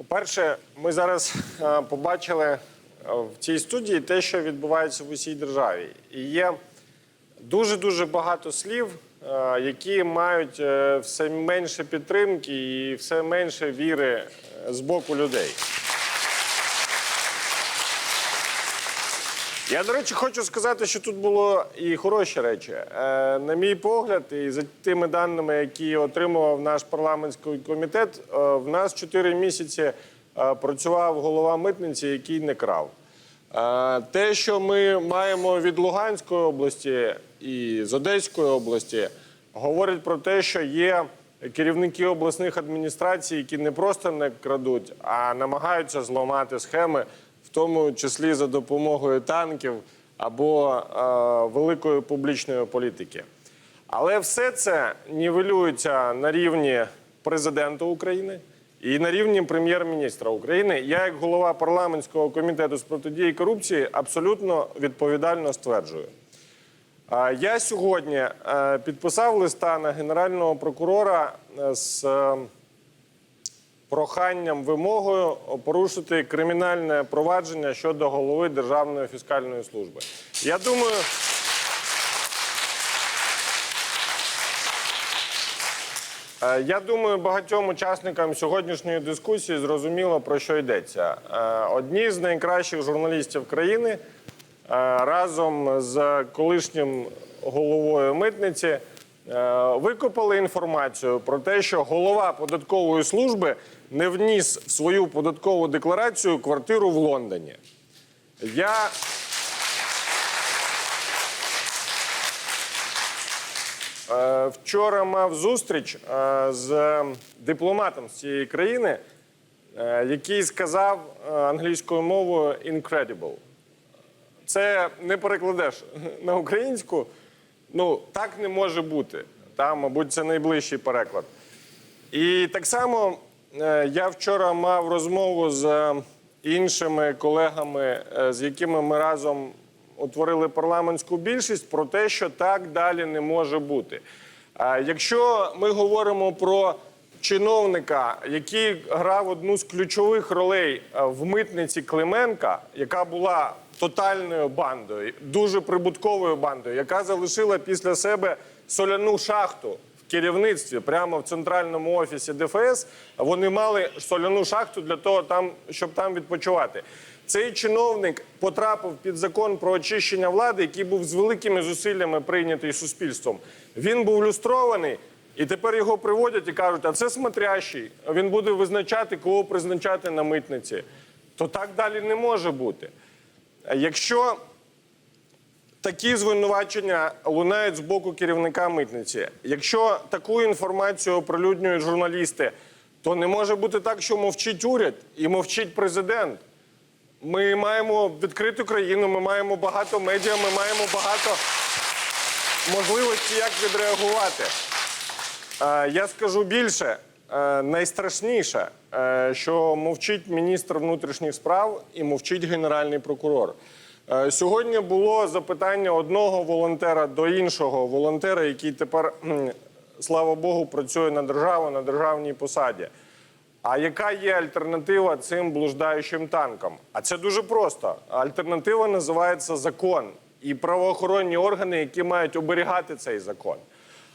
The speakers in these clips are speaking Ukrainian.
По-перше, ми зараз е, побачили е, в цій студії те, що відбувається в усій державі. І є дуже дуже багато слів, е, які мають все менше підтримки і все менше віри з боку людей. Я, до речі, хочу сказати, що тут було і хороші речі. Е, на мій погляд, і за тими даними, які отримував наш парламентський комітет, е, в нас 4 місяці е, працював голова митниці, який не крав. Те, що ми маємо від Луганської області і з Одеської області, говорить про те, що є керівники обласних адміністрацій, які не просто не крадуть, а намагаються зламати схеми, в тому числі за допомогою танків або е, великої публічної політики. Але все це нівелюється на рівні президента України і на рівні прем'єр-міністра України. Я, як голова парламентського комітету з протидії корупції, абсолютно відповідально стверджую. Я сьогодні е, підписав листа на генерального прокурора е, з е, проханням вимогою порушити кримінальне провадження щодо голови Державної фіскальної служби. Я думаю. Е, Я думаю, багатьом учасникам сьогоднішньої дискусії зрозуміло про що йдеться. Е, Одні з найкращих журналістів країни е, разом з колишнім головою митниці викопали інформацію про те, що голова податкової служби не вніс в свою податкову декларацію квартиру в Лондоні. Я Е, Вчора мав зустріч е, з дипломатом з цієї країни, е, який сказав е, англійською мовою incredible. Це не перекладеш на українську. Ну, так не може бути. Та, мабуть, це найближчий переклад. І так само е, я вчора мав розмову з іншими колегами, е, з якими ми разом утворили парламентську більшість, про те, що так далі не може бути. Якщо ми говоримо про чиновника, який грав одну з ключових ролей е, в митниці Клименка, яка була тотальною бандою, дуже прибутковою бандою, яка залишила після себе соляну шахту в керівництві прямо в центральному офісі ДФС. Вони мали соляну шахту для того, там, щоб там відпочивати. Цей чиновник потрапив під закон про очищення влади, який був з великими зусиллями прийнятий суспільством. Він був люстрований, і тепер його приводять і кажуть, а це смотрящий. Він буде визначати, кого призначати на митниці. То так далі не може бути. Якщо такі звинувачення лунають з боку керівника митниці. Якщо таку інформацію оприлюднюють журналісти, то не може бути так, що мовчить уряд і мовчить президент. Ми маємо відкриту країну, ми маємо багато медіа, ми маємо багато можливості, як відреагувати. Е, Я скажу більше, найстрашніше, е, що мовчить міністр внутрішніх справ і мовчить генеральний прокурор. Е, Сьогодні було запитання одного волонтера до іншого волонтера, який тепер, слава Богу, працює на державу на державній посаді. А яка є альтернатива цим блуждаючим танкам? А це дуже просто. Альтернатива називається закон і правоохоронні органи, які мають оберігати цей закон.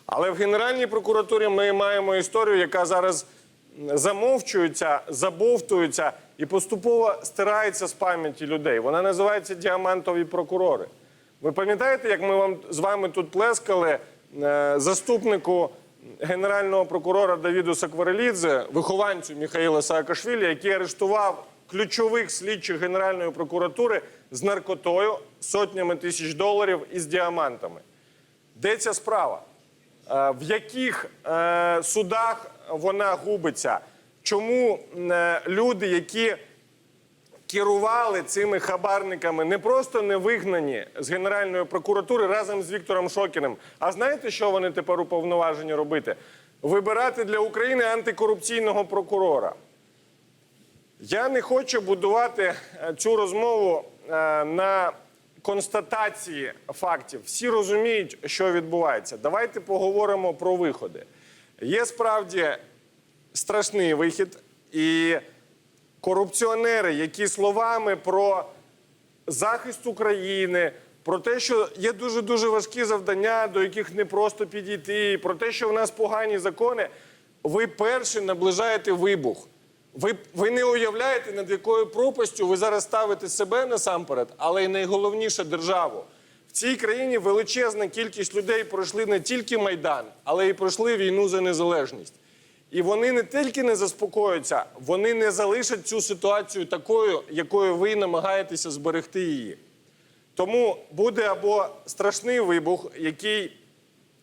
Але в Генеральній прокуратурі ми маємо історію, яка зараз замовчується, забовтується і поступово стирається з пам'яті людей. Вона називається діамантові прокурори. Ви пам'ятаєте, як ми вам з вами тут плескали е, заступнику генерального прокурора Давіду Сакварелідзе, вихованцю Міхаїла Саакашвілі, який арештував ключових слідчих Генеральної прокуратури з наркотою, сотнями тисяч доларів і з діамантами? Де ця справа? Е, В яких е, судах вона губиться? Чому е, люди, які керували цими хабарниками, не просто не вигнані з Генеральної прокуратури разом з Віктором Шокіним? А знаєте, що вони тепер уповноважені робити? Вибирати для України антикорупційного прокурора. Я не хочу будувати цю розмову на констатації фактів. Всі розуміють, що відбувається. Давайте поговоримо про виходи. Є справді страшний вихід, і корупціонери, які словами про захист України, про те, що є дуже дуже важкі завдання, до яких не просто підійти, про те, що в нас погані закони. Ви перші наближаєте вибух. Ви, ви не уявляєте, над якою пропастю ви зараз ставите себе насамперед, але й найголовніше державу. В цій країні величезна кількість людей пройшли не тільки майдан, але й пройшли війну за незалежність. І вони не тільки не заспокоюються, вони не залишать цю ситуацію такою, якою ви намагаєтеся зберегти її. Тому буде або страшний вибух, який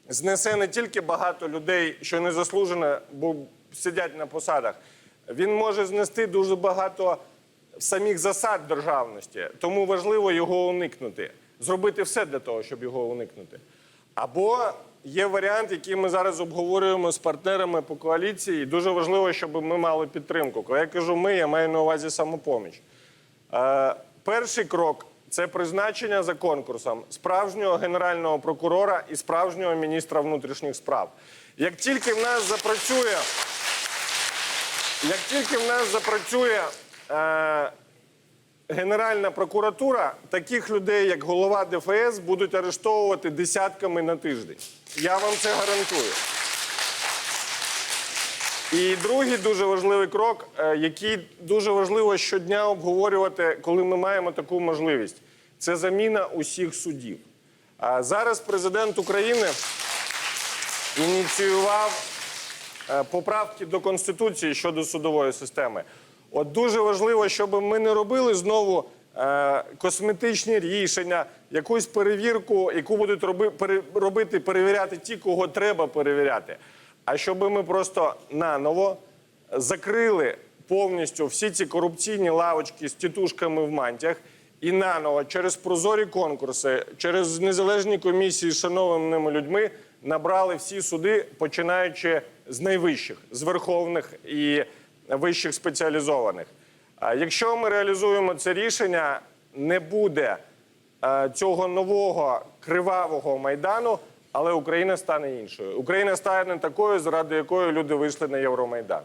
знесе не тільки багато людей, що незаслужено бо сидять на посадах. Він може знести дуже багато самих засад державності. Тому важливо його уникнути, зробити все для того, щоб його уникнути. Або є варіант, який ми зараз обговорюємо з партнерами по коаліції. І дуже важливо, щоб ми мали підтримку. Коли я кажу ми, я маю на увазі самопоміч. Е, перший крок це призначення за конкурсом справжнього генерального прокурора і справжнього міністра внутрішніх справ. Як тільки в нас запрацює, як тільки в нас запрацює е, Генеральна прокуратура, таких людей, як голова ДФС, будуть арештовувати десятками на тиждень. Я вам це гарантую. І другий дуже важливий крок, е, який дуже важливо щодня обговорювати, коли ми маємо таку можливість, це заміна усіх суддів. А зараз президент України ініціював поправки до Конституції щодо судової системи. От дуже важливо, щоб ми не робили знову е, косметичні рішення, якусь перевірку, яку будуть робити, перевіряти ті, кого треба перевіряти. А щоб ми просто наново закрили повністю всі ці корупційні лавочки з тітушками в мантіях і наново через прозорі конкурси, через незалежні комісії з шанованими людьми набрали всі суди, починаючи з найвищих, з верховних і вищих спеціалізованих. Якщо ми реалізуємо це рішення, не буде е, цього нового кривавого майдану, але Україна стане іншою. Україна стане такою, заради якої люди вийшли на Євромайдан.